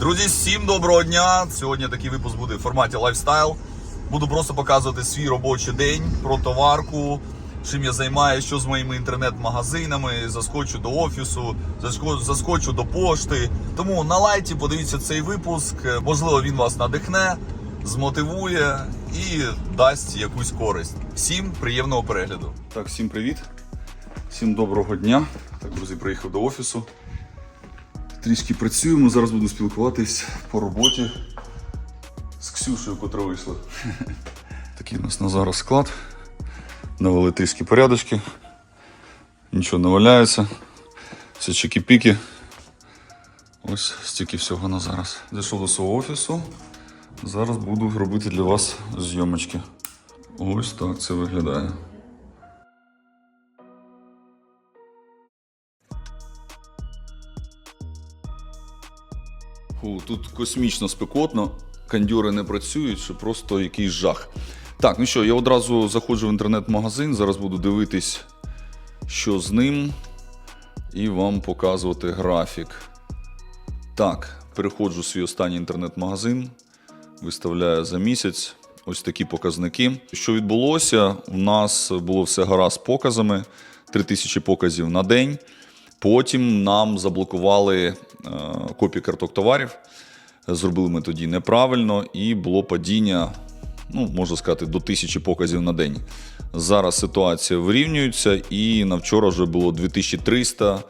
Друзі, всім доброго дня! Сьогодні такий випуск буде в форматі лайфстайл. Буду просто показувати свій робочий день про товарку, чим я займаюся, що з моїми інтернет-магазинами, заскочу до офісу, заскочу до пошти. Тому на лайті подивіться цей випуск. Можливо, він вас надихне, змотивує і дасть якусь користь. Всім приємного перегляду. Так, всім привіт. Всім доброго дня. Так, друзі, приїхав до офісу. Трішки працюємо, зараз буду спілкуватись по роботі з Ксюшею, котра вийшла. Такий у нас на зараз склад. Навели трішки порядочки. Нічого не валяється. Все чики-піки. Ось стільки всього на зараз. Зайшов до свого офісу. Зараз буду робити для вас зйомочки. Ось так це виглядає. Фу, тут космічно спекотно, кондьори не працюють, що просто якийсь жах. Так, ну що, я одразу заходжу в інтернет-магазин, зараз буду дивитись, що з ним, і вам показувати графік. Так, переходжу в свій останній інтернет-магазин, виставляю за місяць. Ось такі показники. Що відбулося? У нас було все гаразд з показами, 3000 показів на день. Потім нам заблокували е, копії карток товарів. Зробили ми тоді неправильно, і було падіння, ну можна сказати, до тисячі показів на день. Зараз ситуація вирівнюється, і на вчора вже було 2300,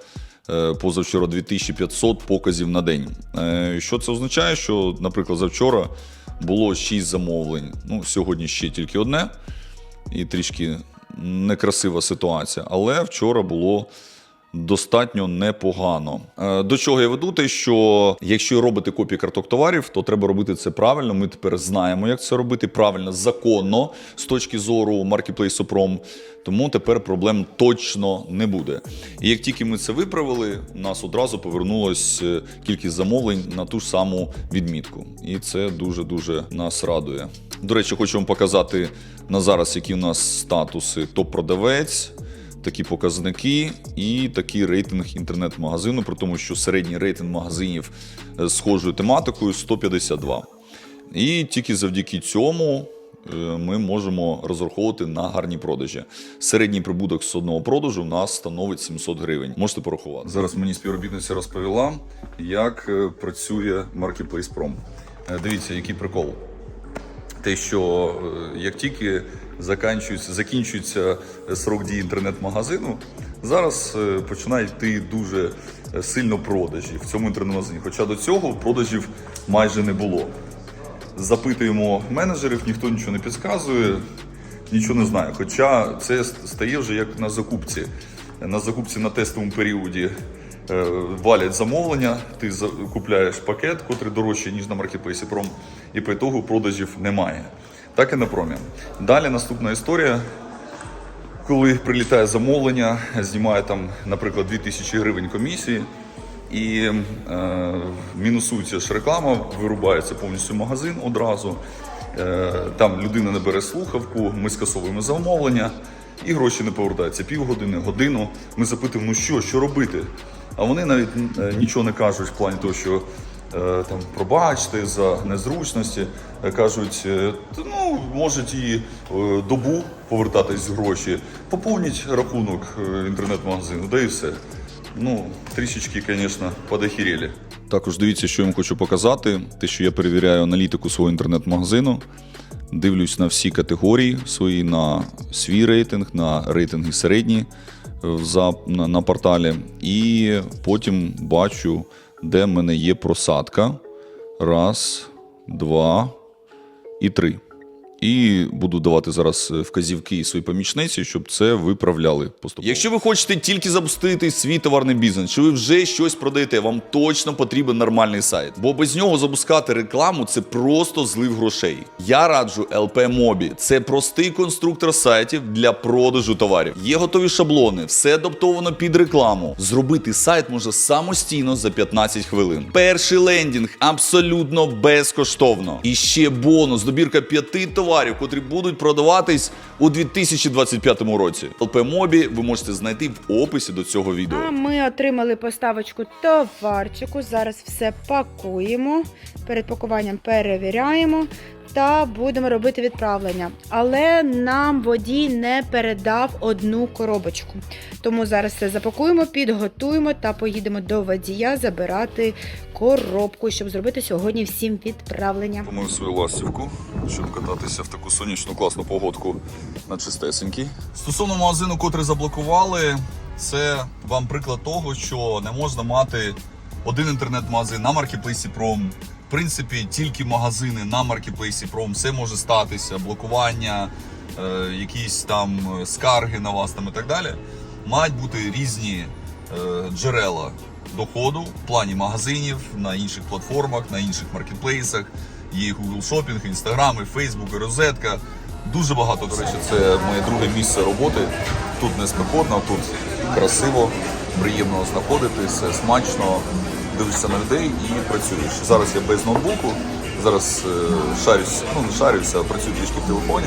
е, позавчора 2500 показів на день. Е, Що це означає? Що, наприклад, завчора було 6 замовлень. Ну, сьогодні ще тільки одне, і трішки некрасива ситуація. Але вчора було достатньо непогано. Е, До чого я веду? Те, що якщо робити копії карток товарів, то треба робити це правильно. Ми тепер знаємо, як це робити правильно, законно з точки зору маркетплейсу Пром. Тому тепер проблем точно не буде. І як тільки ми це виправили, у нас одразу повернулась е, кількість замовлень на ту ж саму відмітку. І це дуже дуже нас радує. До речі, хочу вам показати на зараз, які у нас статуси топ-продавець такі показники і такий рейтинг інтернет-магазину, при тому, що середній рейтинг магазинів з схожою тематикою 152. І тільки завдяки цьому е, ми можемо розраховувати на гарні продажі. Середній прибуток з одного продажу у нас становить 700 гривень. Можете порахувати. Зараз мені співробітниця розповіла, як е, працює Marketplace Prom. Е, Дивіться, який прикол те, що е, як тільки закінчується, закінчується срок дії інтернет-магазину, зараз е, починають йти дуже е, сильно продажі в цьому інтернет-магазині. Хоча до цього продажів майже не було. Запитуємо менеджерів, ніхто нічого не підказує, нічого не знає. Хоча це стає вже як на закупці. На закупці на тестовому періоді е, валять замовлення, ти купляєш пакет, котрий дорожчий, ніж на маркетплейсі Пром, і по ітогу продажів немає. Так і на промі. Далі наступна історія. Коли прилітає замовлення, знімає там, наприклад, 2000 гривень комісії, і е, мінусується ж реклама, вирубається повністю магазин одразу. Е, там людина не бере слухавку, ми скасовуємо замовлення, і гроші не повертаються півгодини, годину. Ми запитуємо, ну що, що робити? А вони навіть е, нічого не кажуть в плані того, що там пробачте за незручності. Е, Кажуть, е, ну можуть і е, добу повертатись гроші, поповніть рахунок е, інтернет-магазину, да і все. Ну, трішечки, звісно, подохірєлі. Також дивіться, що я вам хочу показати. Те, що я перевіряю аналітику свого інтернет-магазину. Дивлюсь на всі категорії свої, на свій рейтинг, на рейтинги середні е, за, на, на порталі. І потім бачу, де в мене є просадка. Раз, два і три. І буду давати зараз е, вказівки своїй помічниці, щоб це виправляли поступово. Якщо ви хочете тільки запустити свій товарний бізнес, чи ви вже щось продаєте, вам точно потрібен нормальний сайт. Бо без нього запускати рекламу це просто злив грошей. Я раджу LP Mobi. Це простий конструктор сайтів для продажу товарів. Є готові шаблони, все адаптовано під рекламу. Зробити сайт можна самостійно за 15 хвилин. Перший лендінг абсолютно безкоштовно. І ще бонус добірка п'яти товарів товарів, котрі будуть продаватись у 2025 році. ЛП Мобі ви можете знайти в описі до цього відео. А ми отримали поставочку товарчику. Зараз все пакуємо. Перед пакуванням перевіряємо та будемо робити відправлення. Але нам водій не передав одну коробочку. Тому зараз все запакуємо, підготуємо та поїдемо до водія забирати коробку, щоб зробити сьогодні всім відправлення. Помив свою ластівку, щоб кататися в таку сонячну класну погодку на чистесенькій. Стосовно магазину, котрий заблокували, це вам приклад того, що не можна мати один інтернет-магазин на маркетплейсі Prom. Принципі, тільки магазини на маркетплейсі Prom. Все може статися, блокування, е, якісь там е, скарги на вас там і так далі. Мають бути різні е, джерела доходу в плані магазинів на інших платформах, на інших маркетплейсах. Є Google Shopping, Instagram, Facebook, розетка. Дуже багато. До речі, це моє друге місце роботи. Тут не спекотно, тут красиво, приємно знаходитися, смачно дивишся на людей і працюєш. Зараз я без ноутбуку, зараз е, шарюсь, ну не шарюся, а працюю трішки в телефоні.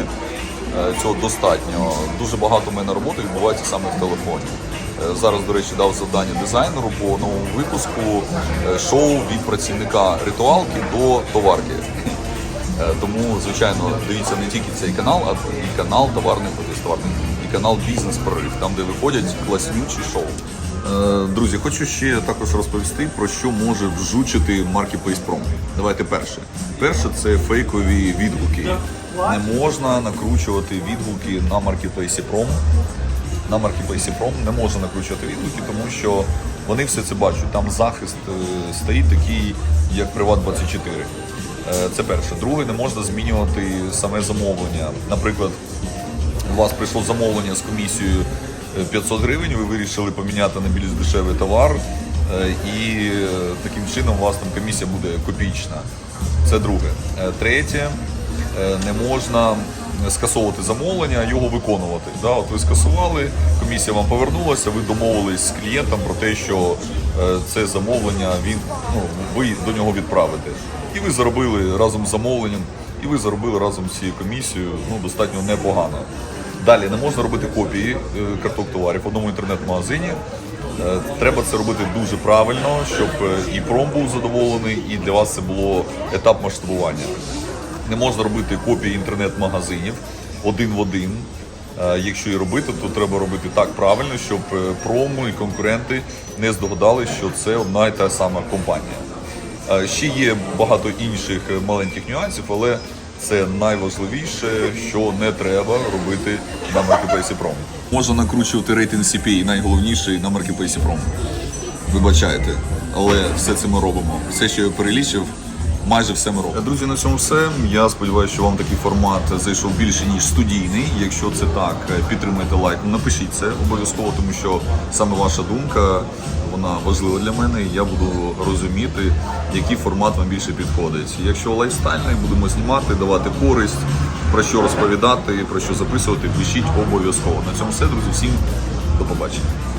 Е, Цього достатньо. Дуже багато в мене роботи відбувається саме в телефоні. Е, Зараз, до речі, дав завдання дизайнеру по новому випуску шоу від працівника ритуалки до товарки. Тому, звичайно, дивіться не тільки цей канал, а і канал товарний продаж, товарний, і канал Бізнес Прорив, там де виходять класнючі шоу. Е, Друзі, хочу ще також розповісти про що може вжучити Marketplace Pro. Давайте перше. Перше це фейкові відгуки. Не можна накручувати відгуки на Marketplace Pro. На Marketplace Pro не можна накручувати відгуки, тому що вони все це бачать. Там захист е, стоїть такий, як Приват24. Е, Це перше. Друге, не можна змінювати саме замовлення. Наприклад, у вас прийшло замовлення з комісією 500 гривень, ви вирішили поміняти на більш дешевий товар, е, і е, таким чином у вас там комісія буде копійчна. Це друге. Е, Третє, не можна скасовувати замовлення, його виконувати. Да? От ви скасували, комісія вам повернулася, ви домовились з клієнтом про те, що це замовлення він, ну, ви до нього відправите. І ви заробили разом з замовленням, і ви заробили разом з цією комісією ну, достатньо непогано. Далі не можна робити копії е, карток товарів в одному інтернет-магазині. Е, Треба це робити дуже правильно, щоб е, і пром був задоволений, і для вас це було етап масштабування. Не можна робити копії інтернет-магазинів один в один. Якщо і робити, то треба робити так правильно, щоб промо і конкуренти не здогадали, що це одна і та сама компанія. Ще є багато інших маленьких нюансів, але це найважливіше, що не треба робити на Marketplace Prom. Можна накручувати рейтинг CPA, найголовніший на Marketplace Prom. Вибачайте, але все це ми робимо. Все, що я перелічив, майже все ми робимо. Друзі, на цьому все. Я сподіваюся, що вам такий формат зайшов більше ніж студійний. Якщо це так, підтримайте лайк. Напишіть це обов'язково, тому що саме ваша думка вона важлива для мене. і Я буду розуміти, який формат вам більше підходить. Якщо лайфстайльний, будемо знімати, давати користь, про що розповідати, про що записувати, пишіть обов'язково. На цьому все, друзі. Всім до побачення.